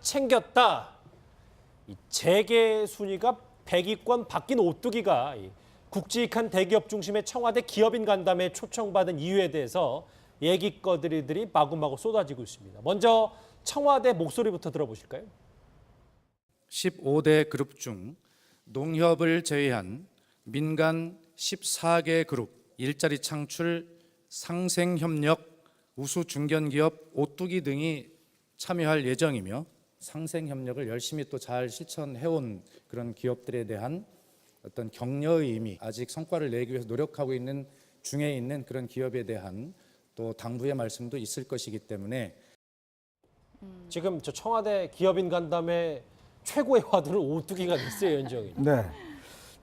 챙겼다. 이 재계 순위가 100위권 바뀐 오뚜기가 이 국지익한 대기업 중심의 청와대 기업인 간담회에 초청받은 이유에 대해서 얘기거리들이 마구마구 쏟아지고 있습니다. 먼저 청와대 목소리부터 들어보실까요? 15대 그룹 중 농협을 제외한 민간 14개 그룹 일자리 창출 상생협력 우수 중견기업 오뚜기 등이 참여할 예정이며 상생 협력을 열심히 또 잘 실천해온 그런 기업들에 대한 어떤 격려의 의미 아직 성과를 내기 위해서 노력하고 있는 중에 있는 그런 기업에 대한 또 당부의 말씀도 있을 것이기 때문에 지금 저 청와대 기업인 간담회 최고의 화두는 오뚜기가 됐어요, 연정이. 네.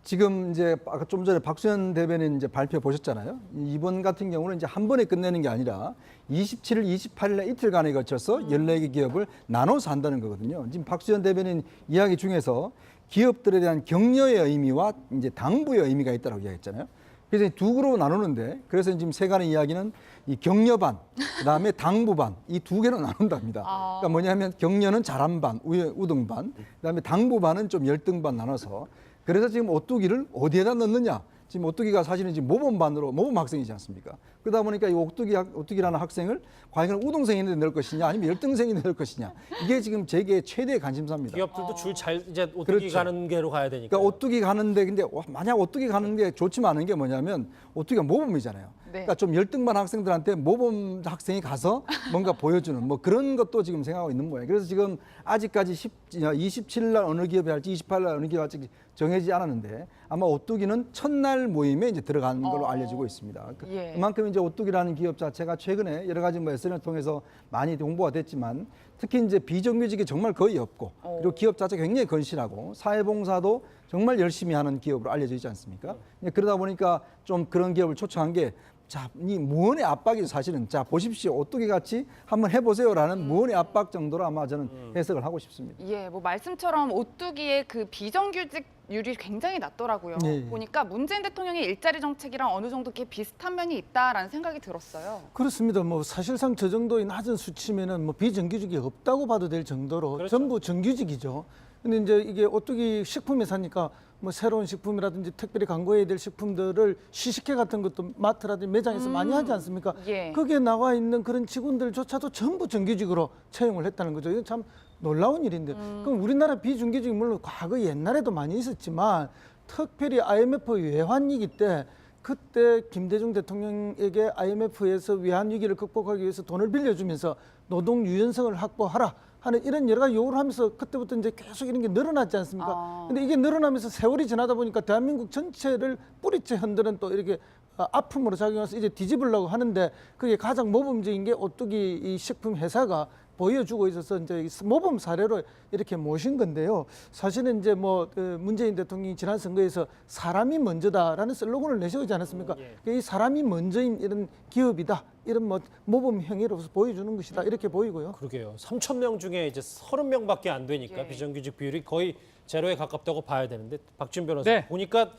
지금 이제 아까 좀 전에 박수현 대변인 이제 발표 보셨잖아요. 이번 같은 경우는 이제 한 번에 끝내는 게 아니라 27일, 28일에 이틀간에 걸쳐서 14개 기업을 나눠서 한다는 거거든요. 지금 박수현 대변인 이야기 중에서 기업들에 대한 격려의 의미와 이제 당부의 의미가 있다고 이야기했잖아요. 그래서 두 그룹으로 나누는데 그래서 지금 세간의 이야기는 이 격려반, 그다음에 당부반 이 두 개로 나눈답니다. 그러니까 뭐냐면 격려는 잘한 반, 우- 우등반, 그다음에 당부반은 좀 열등반 나눠서 그래서 지금 오뚜기를 어디에다 넣느냐? 지금 오뚜기가 사실은 지금 모범반으로 모범 학생이지 않습니까? 그러다 보니까 이 오뚜기 학- 오뚜기라는 학생을 과연 우등생인데 넣을 것이냐 아니면 열등생인데 넣을 것이냐 이게 지금 제게 최대의 관심사입니다. 기업들도 줄 잘 이제 오뚜기 그렇죠. 가는 게로 가야 되니까. 그러니까 오뚜기 가는데 근데 와- 만약 오뚜기 가는 게 좋지만 않은 게 뭐냐면 오뚜기가 모범이잖아요. 그러니까 좀 열등반 학생들한테 모범 학생이 가서 뭔가 보여주는 뭐 그런 것도 지금 생각하고 있는 모양이에요. 그래서 지금 아직까지 10, 27일 날 어느 기업이 할지 28일 날 어느 기업이 할지 정해지지 않았는데 아마 오뚜기는 첫날 모임에 이제 들어간 걸로 알려지고 있습니다. 그- 예. 그만큼 이제 오뚜기라는 기업 자체가 최근에 여러 가지 뭐 SNS를 통해서 많이 홍보가 됐지만 특히 이제 비정규직이 정말 거의 없고 그리고 기업 자체가 굉장히 건실하고 사회봉사도 정말 열심히 하는 기업으로 알려져 있지 않습니까? 예, 그러다 보니까 좀 그런 기업을 초청한 게 자, 이 무언의 압박이 사실은 자 보십시오. 오뚜기 같이 한번 해보세요라는 무언의 압박 정도로 아마 저는 해석을 하고 싶습니다. 예, 뭐 말씀처럼 오뚜기의 그 비정규직 률이 굉장히 낮더라고요. 예, 예. 보니까 문재인 대통령의 일자리 정책이랑 어느 정도 이렇게 비슷한 면이 있다라는 생각이 들었어요. 그렇습니다. 뭐 사실상 저 정도의 낮은 수치면은 뭐 비정규직이 없다고 봐도 될 정도로 그렇죠. 전부 정규직이죠. 근데 이제 이게 오뚜기 식품에 사니까 뭐 새로운 식품이라든지 특별히 광고해야 될 식품들을 시식회 같은 것도 마트라든지 매장에서 많이 하지 않습니까? 예. 거기에 나와 있는 그런 직원들조차도 전부 정규직으로 채용을 했다는 거죠. 이건 참 놀라운 일인데. 그럼 우리나라 비정규직이 물론 과거 옛날에도 많이 있었지만 특별히 IMF 외환위기 때 그때 김대중 대통령에게 IMF에서 외환 위기를 극복하기 위해서 돈을 빌려주면서 노동 유연성을 확보하라 하는 이런 여러 가지 요구를 하면서 그때부터 이제 계속 이런 게 늘어났지 않습니까? 아. 근데 이게 늘어나면서 세월이 지나다 보니까 대한민국 전체를 뿌리째 흔드는 또 이렇게 아, 아픔으로 작용해서 이제 뒤집으려고 하는데 그게 가장 모범적인 게 오뚜기 이 식품 회사가 보여주고 있어서 이제 이 모범 사례로 이렇게 모신 건데요. 사실은 이제 뭐 어, 문재인 대통령이 지난 선거에서 사람이 먼저다라는 슬로건을 내세우지 않았습니까? 이 사람이 먼저인 이런 기업이다. 이런 뭐 모범 행위로서 보여주는 것이다. 이렇게 보이고요. 그러게요. 3천 명 중에 이제 30명밖에 안 되니까 예. 비정규직 비율이 거의 제로에 가깝다고 봐야 되는데 박준 변호사 네. 보니까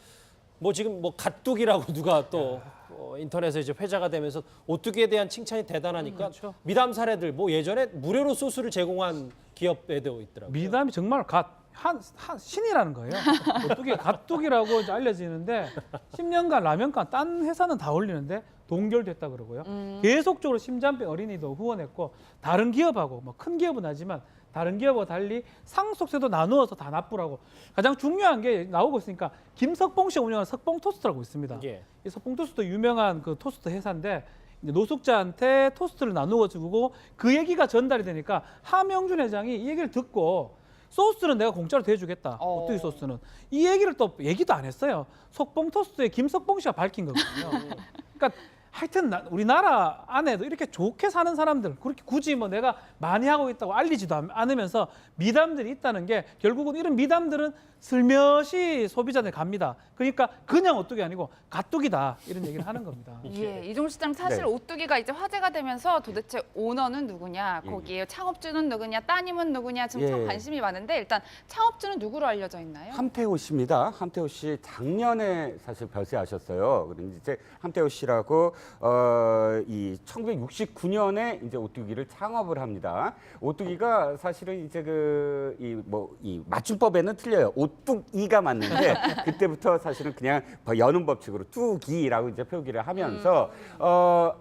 뭐 지금 뭐 갓뚝이라고 누가 또 어, 인터넷에 이제 회자가 되면서 오뚜기에 대한 칭찬이 대단하니까 미담 사례들 뭐 예전에 무료로 소스를 제공한 기업에도 있더라고요. 미담이 정말 갓, 한, 한 신이라는 거예요. 오뚜기 갓뚝이라고 이제 알려지는데 10년간 라면간 딴 회사는 다 올리는데 동결됐다 그러고요. 계속적으로 심장병 어린이도 후원했고 다른 기업하고 뭐 큰 기업은 하지만 다른 기업과 달리 상속세도 나누어서 다 납부라고 가장 중요한 게 나오고 있으니까 김석봉 씨가 운영하는 석봉 토스트라고 있습니다. 예. 이 석봉 토스트 유명한 그 토스트 회사인데 노숙자한테 토스트를 나누어 주고 그 얘기가 전달이 되니까 하명준 회장이 이 얘기를 듣고 소스는 내가 공짜로 대주겠다. 어. 오뚜기 소스는 이 얘기를 또 얘기도 안 했어요. 석봉 토스트에 김석봉 씨가 밝힌 거거든요. 그러니까 하여튼 나- 우리나라 안에도 이렇게 좋게 사는 사람들 그렇게 굳이 뭐 내가 많이 하고 있다고 알리지도 않- 않으면서 미담들이 있다는 게 결국은 이런 미담들은 슬며시 소비자들 갑니다. 그러니까 그냥 오뚜기 아니고 가뚜기다 이런 얘기를 하는 겁니다. 예, 이종우 시장 사실 네. 오뚜기가 이제 화제가 되면서 도대체 오너는 누구냐, 거기에 창업주는 누구냐, 따님은 누구냐 지금 참 예. 관심이 많은데 일단 창업주는 누구로 알려져 있나요? 함태호 씨입니다. 함태호 씨 작년에 사실 별세하셨어요. 그런데 이제 함태호 씨라고 어, 이 1969년에 이제 오뚜기를 창업을 합니다. 오뚜기가 사실은 이제 그 이 뭐 이 맞춤법에는 틀려요. 오뚜기가 맞는데 그때부터 사실은 그냥 여는 법칙으로 뚜기라고 이제 표기를 하면서 어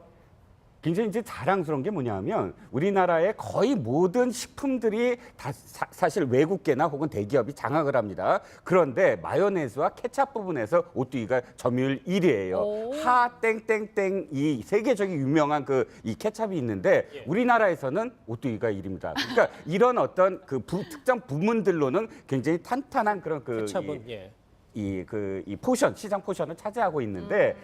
굉장히 이제 자랑스러운 게 뭐냐면 우리나라의 거의 모든 식품들이 다 사, 실 외국계나 혹은 대기업이 장악을 합니다. 그런데 마요네즈와 케찹 부분에서 오뚜기가 점유율 1위예요. 오. 하 땡땡땡 이 세계적인 유명한 그 이 케찹이 있는데 우리나라에서는 오뚜기가 1위입니다. 그러니까 이런 어떤 그 부- 특정 부문들로는 굉장히 탄탄한 그런 그 케찹은 이- 예. 이그이 포션 시장 포션을 차지하고 있는데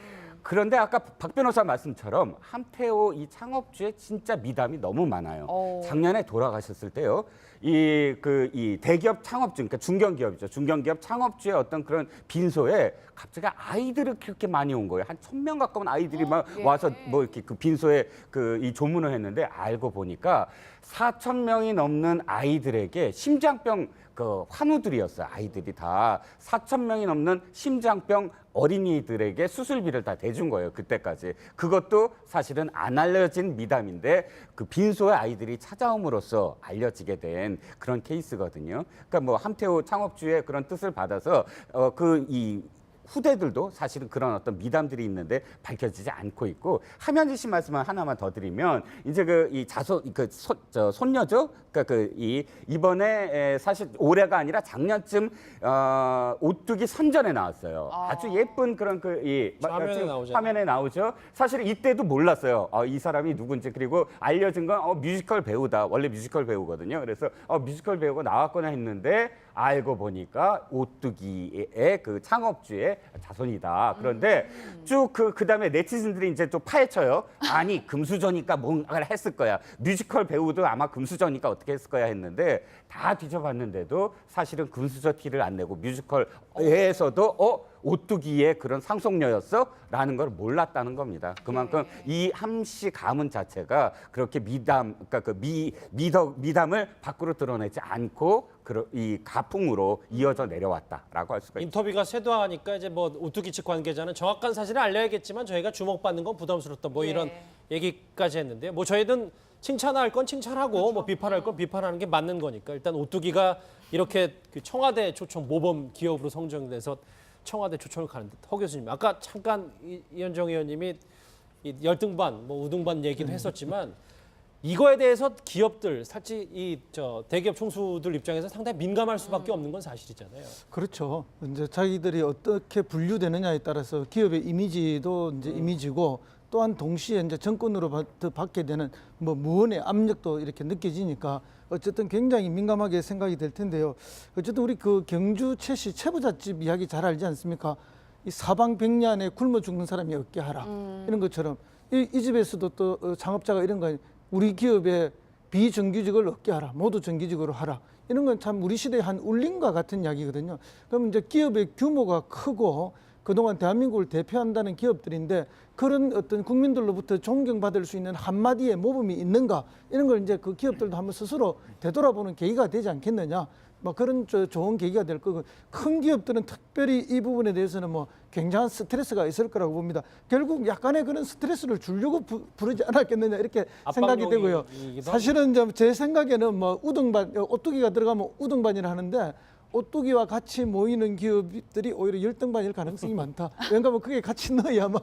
그런데 아까 박 변호사 말씀처럼 함태호 이 창업주의 진짜 미담이 너무 많아요. 오. 작년에 돌아가셨을 때요. 이 그 이 대기업 창업주 그러니까 중견기업이죠. 중견기업 창업주의 어떤 그런 빈소에 갑자기 아이들을 그렇게 많이 온 거예요. 한 천 명 가까운 아이들이 막 예. 와서 뭐 이렇게 그 빈소에 그 이 조문을 했는데 알고 보니까 사천 명이 넘는 아이들에게 심장병 그 환우들이었어요. 아이들이 다 4천 명이 넘는 심장병 어린이들에게 수술비를 다 대준 거예요. 그때까지. 그것도 사실은 안 알려진 미담인데 그 빈소에 아이들이 찾아옴으로써 알려지게 된 그런 케이스거든요. 그러니까 뭐 함태호 창업주의 그런 뜻을 받아서 어그이 후대들도 사실은 그런 어떤 미담들이 있는데 밝혀지지 않고 있고 하면지 씨 말씀을 하나만 더 드리면 이제 그 이 자손 그저 손녀죠? 그러니까 그 이 이번에 에, 사실 올해가 아니라 작년쯤 어 오뚜기 선전에 나왔어요. 아. 아주 예쁜 그런 그이 화면에. 화면에 나오죠. 사실 이때도 몰랐어요. 어, 이 사람이 누군지. 그리고 알려진 건 어, 뮤지컬 배우다. 원래 뮤지컬 배우거든요. 그래서 어, 뮤지컬 배우가 나왔거나 했는데 알고 보니까 오뚜기의 그 창업주의 자손이다. 그런데 쭉 그 그다음에 네티즌들이 이제 또 파헤쳐요. 아니 금수저니까 뭔가를 했을 거야. 뮤지컬 배우도 아마 금수저니까 어떻게 했을 거야 했는데 다 뒤져봤는데도 사실은 금수저 티를 안 내고 뮤지컬에서도 어 오뚜기의 그런 상속녀였어라는 걸 몰랐다는 겁니다. 그만큼 이 함씨 가문 자체가 그렇게 미담, 그러니까 그 미 미덕 미담을 밖으로 드러내지 않고 이 가풍으로 이어져 내려왔다라고 할 수가 있습니다. 인터뷰가 쇄도하니까 이제 뭐 오뚜기 측 관계자는 정확한 사실을 알려야겠지만 저희가 주목받는 건 부담스럽다 뭐 이런 예. 얘기까지 했는데요. 뭐 저희는 칭찬할 건 칭찬하고 뭐 비판할 건 비판하는 게 맞는 거니까 일단 오뚜기가 이렇게 그 청와대 초청 모범 기업으로 성정돼서 청와대 초청을 가는데 허 교수님 아까 잠깐 이- 이현정 의원님이 이 열등반 뭐 우등반 얘기도 했었지만 이거에 대해서 기업들 사실 이저 대기업 총수들 입장에서 상당히 민감할 수밖에 없는 건 사실이잖아요. 그렇죠. 이제 자기들이 어떻게 분류되느냐에 따라서 기업의 이미지도 이제 이미지고 또한 동시에 이제 정권으로 받, 받게 되는 뭐 무언의 압력도 이렇게 느껴지니까 어쨌든 굉장히 민감하게 생각이 될 텐데요. 어쨌든 우리 그 경주 최씨 최부잣집 이야기 잘 알지 않습니까? 이 사방 백년에 굶어 죽는 사람이 없게 하라 이런 것처럼 이, 이 집에서도 또 어, 창업자가 이런 거 우리 기업에 비정규직을 얻게 하라 모두 정규직으로 하라. 이런 건 참 우리 시대의 한 울림과 같은 이야기거든요. 그럼 이제 기업의 규모가 크고 그동안 대한민국을 대표한다는 기업들인데 그런 어떤 국민들로부터 존경받을 수 있는 한마디의 모범이 있는가? 이런 걸 이제 그 기업들도 한번 스스로 되돌아보는 계기가 되지 않겠느냐 뭐 그런 저 좋은 계기가 될 거고 큰 기업들은 특별히 이 부분에 대해서는 뭐 굉장한 스트레스가 있을 거라고 봅니다. 결국 약간의 그런 스트레스를 주려고 부, 부르지 않았겠느냐 이렇게 생각이 되고요. 사실은 제 생각에는 뭐 우등반 오뚜기가 들어가면 우등반이라 하는데 오뚜기와 같이 모이는 기업들이 오히려 열등반일 가능성이 많다. 왜냐하면 그게 같이 넣어야만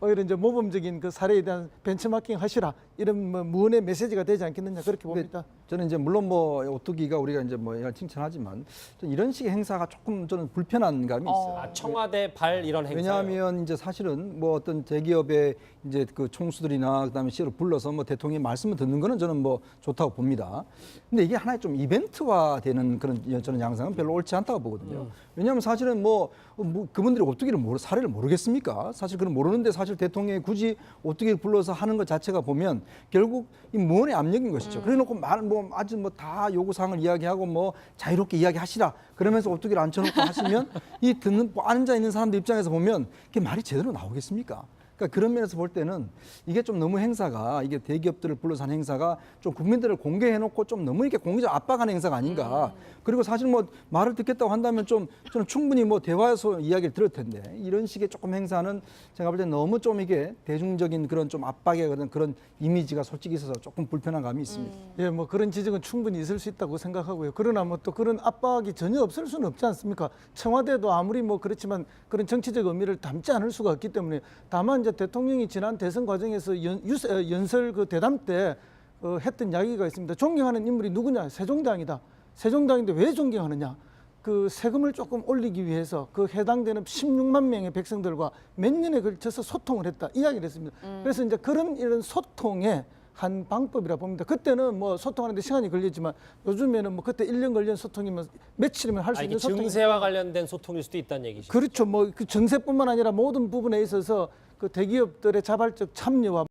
오히려 이제 모범적인 그 사례에 대한 벤치마킹 하시라 이런 뭐 무언의 메시지가 되지 않겠느냐 그렇게 봅니다. 저는 이제 물론 뭐 오뚜기가 우리가 이제 뭐 이런 칭찬하지만 좀 이런 식의 행사가 조금 저는 불편한 감이 있어요. 아, 청와대 발 이런 행사. 왜냐하면 이제 사실은 뭐 어떤 대기업의 이제 그 총수들이나 그다음에 시를 불러서 뭐 대통령의 말씀을 듣는 거는 저는 뭐 좋다고 봅니다. 근데 이게 하나의 좀 이벤트화 되는 그런 저는 양상은 별로 옳지 않다고 보거든요. 왜냐하면 사실은 뭐, 뭐 그분들이 오뚜기를 모르 사례를 모르겠습니까? 사실 그는 모르는데 사실 대통령이 굳이 오뚜기를 불러서 하는 것 자체가 보면 결국 이 무언의 압력인 것이죠. 그래놓고 말 뭐 아주 뭐 다 요구 사항을 이야기하고 뭐 자유롭게 이야기하시라 그러면서 오뚜기를 앉혀놓고 하시면 이 듣는 뭐 앉아 있는 사람들 입장에서 보면 그게 말이 제대로 나오겠습니까? 그러니까 그런 면에서 볼 때는 이게 좀 너무 행사가 이게 대기업들을 불러서 한 행사가 좀 국민들을 공개해놓고 좀 너무 이렇게 공개적 압박하는 행사가 아닌가. 그리고 사실 뭐 말을 듣겠다고 한다면 좀 저는 충분히 뭐 대화에서 이야기를 들을 텐데 이런 식의 조금 행사는 제가 볼 때 너무 좀 이게 대중적인 그런 좀 압박의 그런 그런 이미지가 솔직히 있어서 조금 불편한 감이 있습니다. 예, 뭐 그런 지적은 충분히 있을 수 있다고 생각하고요. 그러나 뭐 또 그런 압박이 전혀 없을 수는 없지 않습니까? 청와대도 아무리 뭐 그렇지만 그런 정치적 의미를 담지 않을 수가 없기 때문에 다만 이제 대통령이 지난 대선 과정에서 연, 유세, 어, 연설 그 대담 때 어, 했던 이야기가 있습니다. 존경하는 인물이 누구냐? 세종대왕이다. 세종대왕인데 왜 존경하느냐? 그 세금을 조금 올리기 위해서 그 해당되는 16만 명의 백성들과 몇 년에 걸쳐서 소통을 했다 이야기를 했습니다. 그래서 이제 그런 이런 소통의 한 방법이라 봅니다. 그때는 뭐 소통하는데 시간이 걸리지만 요즘에는 뭐 그때 1년 걸린 소통이면 며칠이면 할 수 있는 소통이 증세와 관련된 소통일 수도 있다는 얘기죠. 그렇죠. 뭐그 정세뿐만 아니라 모든 부분에 있어서 그 대기업들의 자발적 참여와